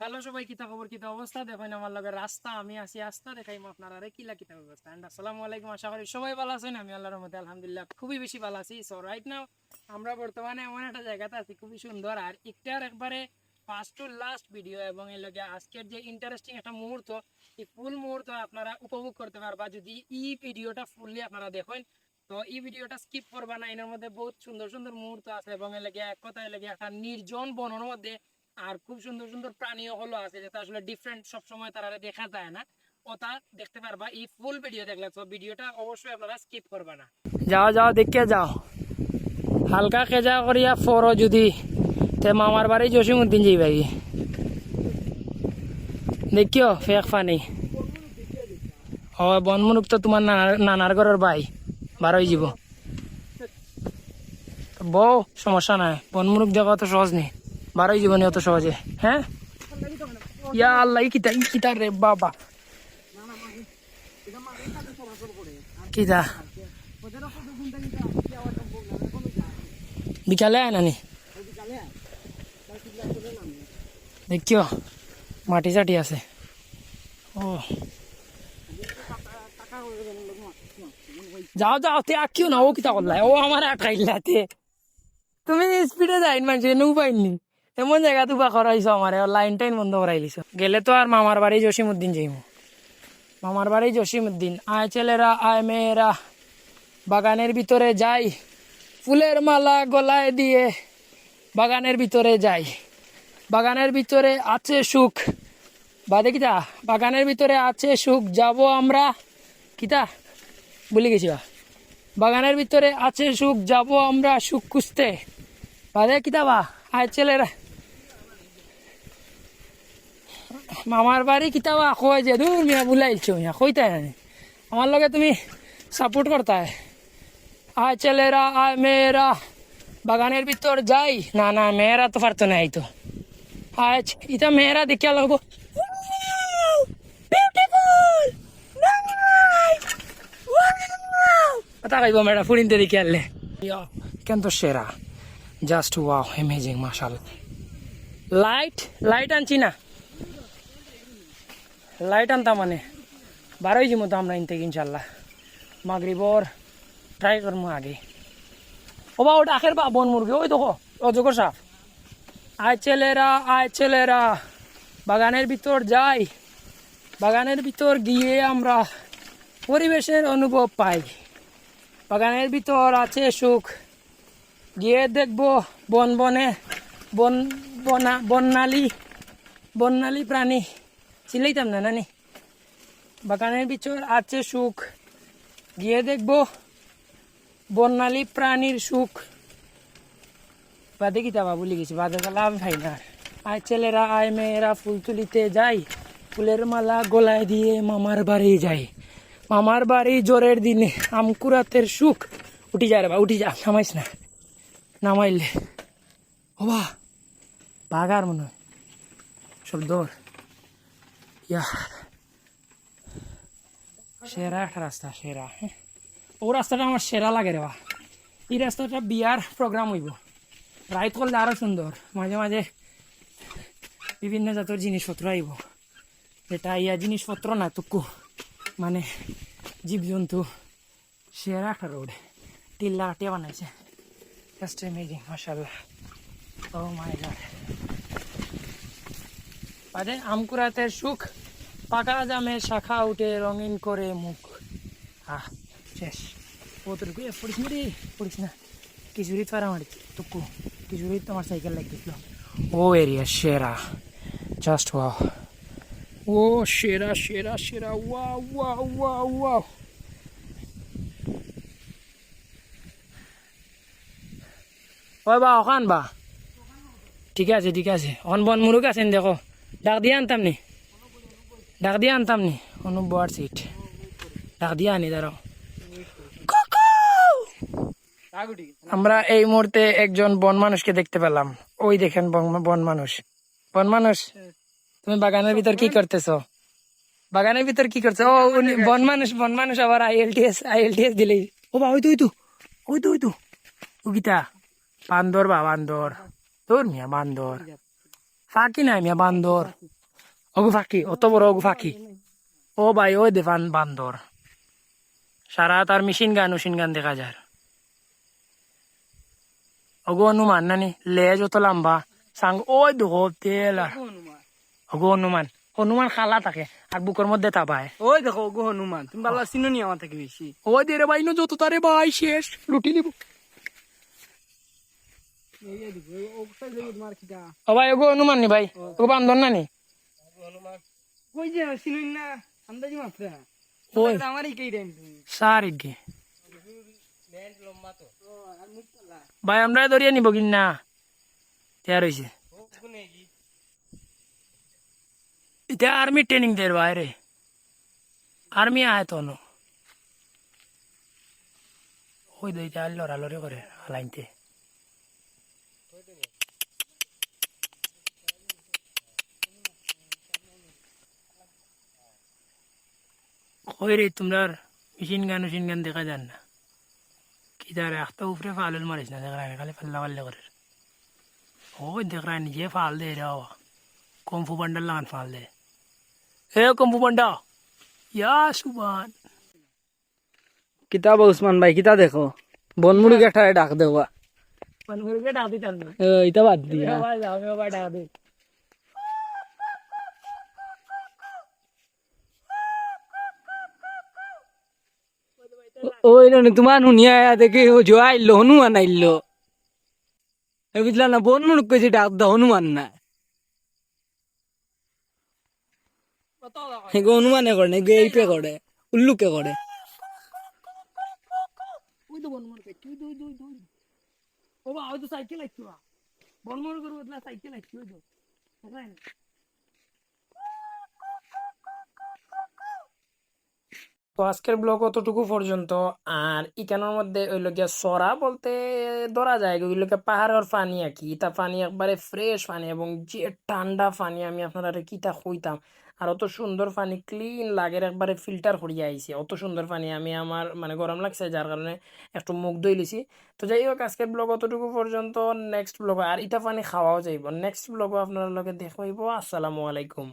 Hello সবাই কিতা খবর কিতা অবস্থা? দেখেন আমার লগে রাস্তা, আমি আছি রাস্তা, দেখাইম আপনারা রে কিলা কিতা অবস্থা? এন্ড আসসালামু আলাইকুম, আশা করি সবাই ভালো আছেন, আমি আল্লাহর রহমতে আলহামদুলিল্লাহ খুবই বেশি ভালো আছি। সো রাইট নাও আমরা বর্তমানে এমন একটা জায়গাতে আছি, খুবই সুন্দর। আর একটার একবারে ফার্স্ট টু লাস্ট ভিডিও এবং এর লগে আজকের যে ইন্টারেস্টিং একটা মুহূর্ত, এই ফুল মুহূর্ত আপনারা উপভোগ করতে পারবা যদি এই ভিডিওটা ফুললি আপনারা দেখেন। তো এই ভিডিওটা স্কিপ করবা না, এর মধ্যে বহুত সুন্দর সুন্দর মুহূর্ত আছে, এবং এর লগে এক কথায় লেগে একটা নির্জন বনের মধ্যে আর খুব সুন্দর সুন্দর প্রাণীও হলো আছে, যেটা আসলে ডিফারেন্ট সবসময় তারা দেখা যায় না। ওটা দেখতে পারবা, এই ফুল ভিডিও দেখলে। তো ভিডিওটা অবশ্যই আপনারা স্কিপ করবা না। যাও যাও দেখে যাও। হালকা খেজা করিয়া ফরো যদি। তে মামার বাড়ি জসিমুদ্দিন যাই ভাই। দেখিও ফেক ফানি ও বনমুনুক তো তোমার নানার ঘরের ভাই। বারোই যাব বউ, সমস্যা নাই। বনমুনুক দেখা তো সহজ নেই। বারোই জীবনে অত সহজে হ্যাঁ? ইয়া আল্লাহ কিতা কিতা রে বাবা। কিতা? বিকালে আয় নানি। দেখিও মাটি চাটি আছে। ও। যাও যাও, তে আঁকিও না, ও কিতা করলাই ও আমার আটকাইলাতে তুমি স্পিডে যাইন মানুষের নৌ পাইনি এমন জায়গা তুবা করাইছো আমার লাইন টাইন বন্ধ করাইলিছ। গেলে তো আর মামার বাড়ি জসিমুদ্দিন যাইম মামার বাড়ি জসিমুদ্দিন আয় ছেলেরা, আয় মেয়েরা, বাগানের ভিতরে যাই। ফুলের মালা গলায় দিয়ে বাগানের ভিতরে যাই। বাগানের ভিতরে আছে সুখ। বাদে কিতা বাগানের ভিতরে আছে সুখ, যাব আমরা। কিতা বলে গেছি বাগানের ভিতরে আছে সুখ, যাব আমরা সুখ খুঁজতে। বাদে কিতা বা, আয় ছেলেরা। মামার বাড়ি কিতাবা কয় যে দূর মিয়া বুলাইছো মিয়া কইতাই না আমার লগে তুমি সাপোর্ট করতাই আয় ছেলেরা আয় মেয়েরা বাগানের ভিতর যাই। না না মেয়েরা তো পারতো না এই তো আয় ইটা মেয়েরা দেখিয়া লাগবো। কথা কইব মেয়েরা ফুরিনতে দেখি কেন তো সেরা জাস্ট ওয়াও অ্যামেজিং মাশাল। লাইট লাইট আনছি না। লাইট আনতাম মানে। বারোই যাব তো আমরা ইনতে ইনশাল্লাহ মাগরিবর ট্রাই করব আগে। ও বা, ওটা আখের বা, বন মুরগি, ওই দেখো অজগর সাপ। আয় ছেলেরা আয় ছেলেরা, বাগানের ভিতর যাই। বাগানের ভিতর গিয়ে আমরা পরিবেশের অনুভব পাই। বাগানের ভিতর আছে সুখ। গিয়ে দেখব বন বনে, বন বনা বন্যালী বন্যালী প্রাণী। চিনলেইতাম না নানি বাগানের ভিতর আছে সুখ। গিয়ে দেখব বন্যালী প্রাণীর সুখ। বাদে কি তাবা ভুলে গেছি, বাদে লাভ ভাই না। আয় ছেলেরা, আয় মেয়েরা, ফুল তুলিতে যাই। ফুলের মালা গলায় দিয়ে মামার বাড়ি যাই। মামার বাড়ি জ্বরের দিনে আমকুরাতের সুখ। উঠি যা রে বা, উঠি যা, নামাইস না। নামাইলে। ও বা বাগার মনে হয়। সব দৌড় সেরা একটা রাস্তা, সেরা হ্যাঁ? ও রাস্তাটা আমার সেরা লাগে রে বা। এই রাস্তাটা বিয়ার প্রোগ্রাম হইব। রাইত করলে আরও সুন্দর। মাঝে মাঝে বিভিন্ন জাতের জিনিসপত্র আইব। যেটা ইয়া জিনিসপত্র না তুকু মানে জীবজন্তু। সেরা একটা রোড টিল্লা আটিয়া বানাইছে। জাস্ট অ্যামেজিং মাশাল্লাহ ও মাই গড বাদে আমকুরাতের সুখ, পাকা জামের শাখা উঠে রঙিন করে মুখ। আহ, শেষ। ওতটুকু এ পড়িস না পড়িস না। কিছুরি তো আর আমার টুকু। কিছুরি তোমার সাইকেল লাগতেছিল ও, এরিয়া সেরা। জাস্ট ওয়াও ও, সেরা সেরা সেরা। ওয়াও ওয়াও ওয়াও ওয়াও ওই বা ওখান বা। ঠিক আছে ঠিক আছে। অন বন মুরুক আছেন দেখো। ডাক দিয়ে আনতাম নি। ডাক দিয়ে আনতাম নি। সিট ডাক দিয়ে আনি আমরা এই মুহূর্তে একজন বন মানুষকে দেখতে পেলাম। ওই দেখেন বন- মানুষ। বন মানুষ, তুমি বাগানের ভিতর কি করতেছো? বাগানের ভিতর কি করছ? ও বন মানুষ বন মানুষ আবার আইএলটিএস আইএলটিএস দিলেই। ও বা, ওই তো ওই তো ওই তো ওই তো। ও গীতা, বান্দর বা বান্দর। তোর মিয়া বান্দর। ফাঁকি নাই মিয়া বান্দর অগু ফাঁকি অত বড় অগু ফাঁকি ও ভাই ওই দেফান বান্দর সারা তার মেশিন গান মেশিন গান দেখা যায় অগু হনুমান নানি লেজ অত লম্বা সাং ওই দেখো তেল অগু হনুমান হনুমান খালা থাকে আর বুকের মধ্যে তাবায় ওই দেখো গো হনুমান তুমি ভালো চিনো নি আমার থেকে বেশি ওই দে রে ভাই যত তারে ভাই শেষ লুটি নিব ও ভাই ওগু হনুমান নি ভাই? ওগু কই যে চিনো না? আন্দাজি মাত্রা। ওই আমারই কেই সারি গে। ভাই আমরা ধরিয়ে নিব কিন না তৈয়ার হয়েছে এটা আর্মি ট্রেনিং দের বাইরে আর্মি আয় তো নো ওই দইটা লড়া লড়ে করে হালাইতে কই রে তোমরা মেশিন গান মেশিন গান দেখা যান না। কি তার একটা উপরে ফালুল মারিস না দেখরা খালি ফাল্লা ফাল্লা করে ওই দেখরা নিজে ফাল দে রে বাবা। কম্ফু বান্ডার লাগান ফাল দে। হে কম্ফু বান্ডা। ইয়া সুবান। কিতাব উসমান ভাই কিতা দেখো? বনমুড়ি কাঠারে ডাক দেওয়া। মনমুরকে ডাক দিতাম না। ইতা বাদ দিয়া। আমি ভাই ডাক দিই। ওই নে তোমার শুনিয়া দেখি ও জো আইলো, হনুমান আইলো। বুঝলা না বনমুড় কইছে ডাক দাও হনুমান না। এগো হনুমানে করে না এগো এইপে করে, উল্লুকে করে। ও বা সাইকেল আইছি বা। বনমুর করে বদলা সাইকেল আইছি ওই তো দেখলাই না তো আজকের ব্লগ অতটুকু পর্যন্ত। আর ইকানোর মধ্যে ওই লোকে সরা বলতে ধরা যায়, ওই লোকে পাহাড়ের পানি আর কি। ইটা পানি একবারে ফ্রেশ পানি এবং যে ঠান্ডা পানি, আমি আপনারা কিতা কইতাম। আর অত সুন্দর পানি ক্লিন লাগে একবারে ফিল্টার করিয়া আইছে। অত সুন্দর পানি আমি আমার মানে গরম লাগছে, যার কারণে একটু মুখ ধুই লিছি। তো যাই হোক, আজকের ব্লগ অতটুকু পর্যন্ত। নেক্সট ব্লগ আর ইটা পানি খাওয়াও যাইব। নেক্সট ব্লগও আপনার লগে দেখাইব আসসালামু আলাইকুম।